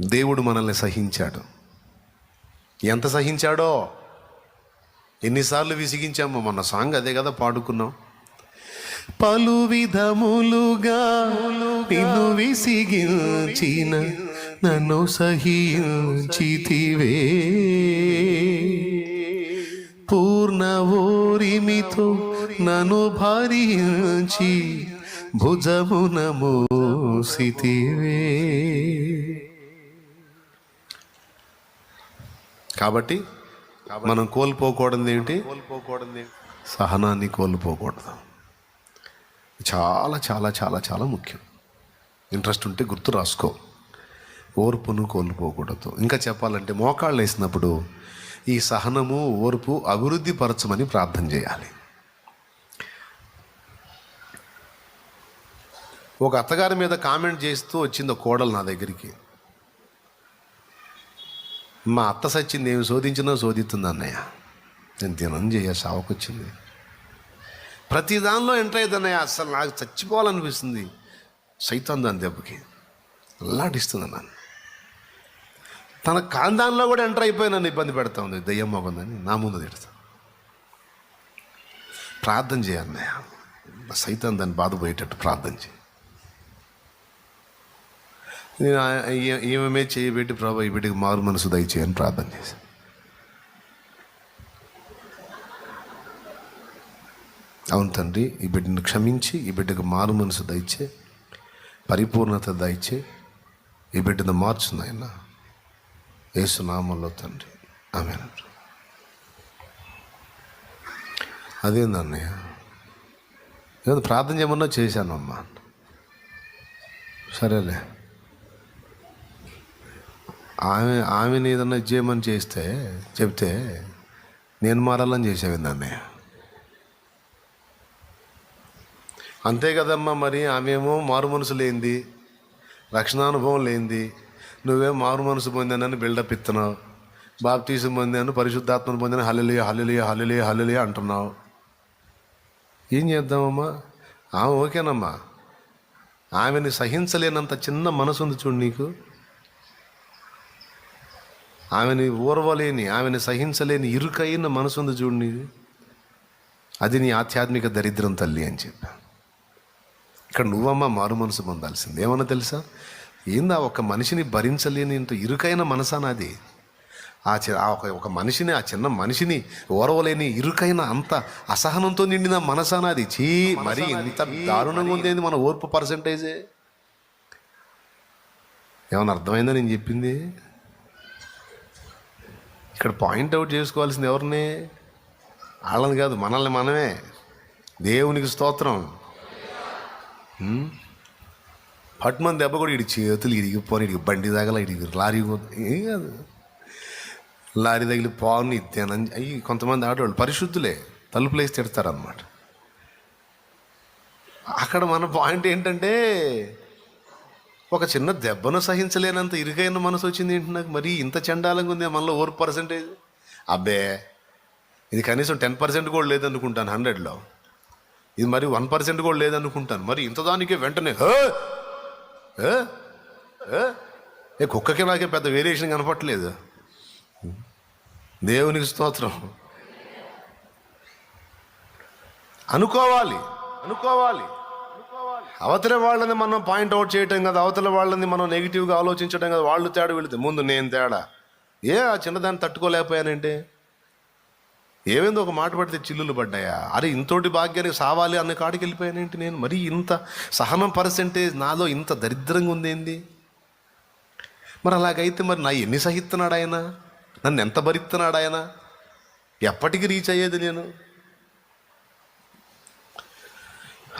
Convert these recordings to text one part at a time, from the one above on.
దేవుడు మనల్ని సహించాడు. ఎంత సహించాడో? ఎన్నిసార్లు విసిగించామో మన సాంగ్ అదే కదా పాడుకున్నాం. పలు విధములుగా నిన్ను విసిగించిన నన్ను సహించితివే. పూర్ణ ఓరిమితో నన్ను భరించి భుజమున మోసితివే. కాబట్టి మనం కోల్పోకూడదు ఏంటి? కోల్పోకూడదు సహనాన్ని కోల్పోకూడదు. చాలా చాలా చాలా చాలా ముఖ్యం. ఇంట్రెస్ట్ ఉంటే గుర్తు రాసుకో. ఓర్పును కోల్పోకూడదు. ఇంకా చెప్పాలంటే మోకాళ్ళు వేసినప్పుడు ఈ సహనము ఓర్పు అభివృద్ధి పరచమని ప్రార్థన చేయాలి. ఒక అత్తగారి మీద కామెంట్ చేస్తూ వచ్చింది కోడలు నా దగ్గరికి. మా అత్త సచ్చింది ఏమి శోధించినా శోధిస్తుంది అన్నయ్య. నేను దినం చేయ సావకొచ్చింది. ప్రతి దానిలో ఎంటర్ అయ్యేది అసలు నాకు చచ్చిపోవాలనిపిస్తుంది. సైతం దాని దెబ్బకి అల్లాడిస్తుంది నన్ను. తన కాందాన్లో కూడా ఎంటర్ అయిపోయి నన్ను ఇబ్బంది పెడతా ఉంది. దయ్యం మొగందని నా ముందు తిడతా. ప్రార్థన చేయన్నయ్య సైతం దాన్ని బాధపోయేటట్టు ప్రార్థన చేయి. నేను ఏమేమే చేయబెట్టి ప్రభా ఈ బిడ్డకి మారు మనసు దయచేయని ప్రార్థన చేశాను. అవును తండ్రి ఈ బిడ్డను క్షమించి ఈ బిడ్డకు మారు మనసు దయచే పరిపూర్ణత దయచే ఈ బిడ్డను మార్చు నాయన. ఏసునామంలో తండ్రి. ఆమె అదేందన్నయ్య? ఏదో ప్రార్థన చేయమన్నా చేశాను అమ్మా సరేలే. ఆమె ఆమెను ఏదన్నా చేయమని చేస్తే చెప్తే నేను మారాలని చేసేవింది అన్నయ్య అంతే కదమ్మా మరి ఆమెమో మారు మనసు లేనిది రక్షణానుభవం లేనిది నువ్వేం మారు మనసు పొందానని బిల్డప్ ఇస్తున్నావు బాప్తీసం పొందాను పరిశుద్ధాత్మను పొందాను హల్లెలూయ హల్లెలూయ హల్లెలూయ హల్లెలూయ అంటున్నావు. ఏం చేద్దామమ్మా? ఆమె ఓకేనమ్మా. ఆమెని సహించలేనంత చిన్న మనసు ఉంది చూడు నీకు. ఆమెని ఊరవలేని ఆమెని సహించలేని ఇరుకైన మనసు ఉంది చూడు నీది అది నీ ఆధ్యాత్మిక దరిద్రం తల్లి అని చెప్పా ఇక్కడ నువ్వమ్మ మారు మనసు పొందాల్సింది. ఏమన్నా తెలుసా? ఏందా ఒక మనిషిని భరించలేని ఇంత ఇరుకైన మనసా నాది? ఆ ఒక ఒక మనిషిని ఆ చిన్న మనిషిని ఓరవలేని ఇరుకైన అంత అసహనంతో నిండిన మనసా నాది? చీ మరి ఇంత దారుణంగా ఉంది ఏంది మన ఓర్పు పర్సంటేజే? ఏమన్నా అర్థమైందా నేను చెప్పింది? ఇక్కడ పాయింట్ అవుట్ చేసుకోవాల్సింది ఎవరిని? వాళ్ళని కాదు మనల్ని మనమే. దేవునికి స్తోత్రం. హ్మ్? పట్మన్ దెబ్బ కూడా ఇటు చేతులు ఇరిగిపోని ఇటు బండి తగల ఇటు లారీ ఏం కాదు. లారీ తగిలి పావుని ఇద్దానని అయ్యి కొంతమంది ఆడవాళ్ళు పరిశుద్ధులే తలుపులు వేసి తిడతారనమాట అక్కడ మన పాయింట్ ఏంటంటే ఒక చిన్న దెబ్బను సహించలేనంత ఇరుకైన మనసు వచ్చింది ఏంటి నాకు? మరి ఇంత చండాలంగా ఉంది మనలో ఓర్ పర్సంటేజ్? అబ్బే ఇది కనీసం టెన్ పర్సెంట్ కూడా లేదనుకుంటాను హండ్రెడ్లో. ఇది మరి వన్ పర్సెంట్ కూడా లేదనుకుంటాను. మరి ఇంత దానికే వెంటనే ఏ కుక్కకి నాకే పెద్ద వేరియేషన్ కనపట్లేదు దేవునికి స్తోత్రం. అనుకోవాలి అనుకోవాలి. అవతల వాళ్ళని మనం పాయింట్ అవుట్ చేయటం కదా అవతల వాళ్ళని మనం నెగిటివ్గా ఆలోచించడం కదా. వాళ్ళు తేడా వెళితే ముందు నేను తేడా. ఏ ఆ చిన్నదాన్ని తట్టుకోలేకపోయానంటే? ఏమైందో ఒక మాట పడితే చిల్లులు పడ్డాయా? అరే ఇంతోటి భాగ్యానికి సావాలి అన్న కాడికి వెళ్ళిపోయానేంటి నేను? మరి ఇంత సహనం పర్సెంటేజ్ నాలో ఇంత దరిద్రంగా ఉందేంది మరి అలాగైతే మరి నా ఎన్ని సహిస్తున్నాడు ఆయన? నన్ను ఎంత భరిస్తున్నాడు ఆయన? ఎప్పటికి రీచ్ అయ్యేది నేను?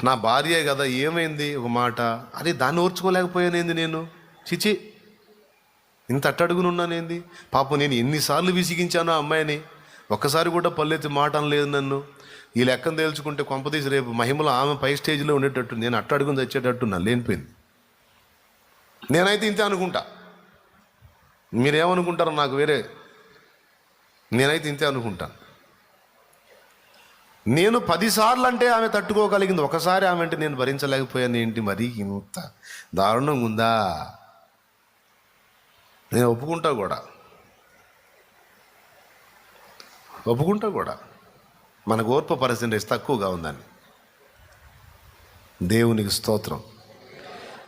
నా భార్యే కదా ఏమైంది ఒక మాట? అరే దాన్ని ఓర్చుకోలేకపోయానేంది నేను? చిచి ఇంత అట్టడుగునున్నానేంది? పాపం నేను ఎన్నిసార్లు విసిగించాను ఆ అమ్మాయిని. ఒక్కసారి కూడా పల్లెత్తి మాట అనలేదు నన్ను. ఈ లెక్కను తేల్చుకుంటే కొంపదీసి రేపు మహిమలో ఆమె పై స్టేజ్లో ఉండేటట్టు నేను అట్టడుగుని తెచ్చేటట్టు నా లేనిపోయింది. నేనైతే ఇంతే అనుకుంటా. మీరేమనుకుంటారో నాకు వేరే. నేనైతే ఇంతే అనుకుంటాను. నేను పదిసార్లు అంటే ఆమె తట్టుకోగలిగింది. ఒకసారి ఆమె అంటే నేను భరించలేకపోయాను. ఏంటి మరి? ఇంత దారుణంగా ఉందా? నేను ఒప్పుకుంటా కూడా. ఒప్పుకుంటా కూడా. మనకు ఓర్ప పరిస్థితి తక్కువగా ఉందని. దేవునికి స్తోత్రం.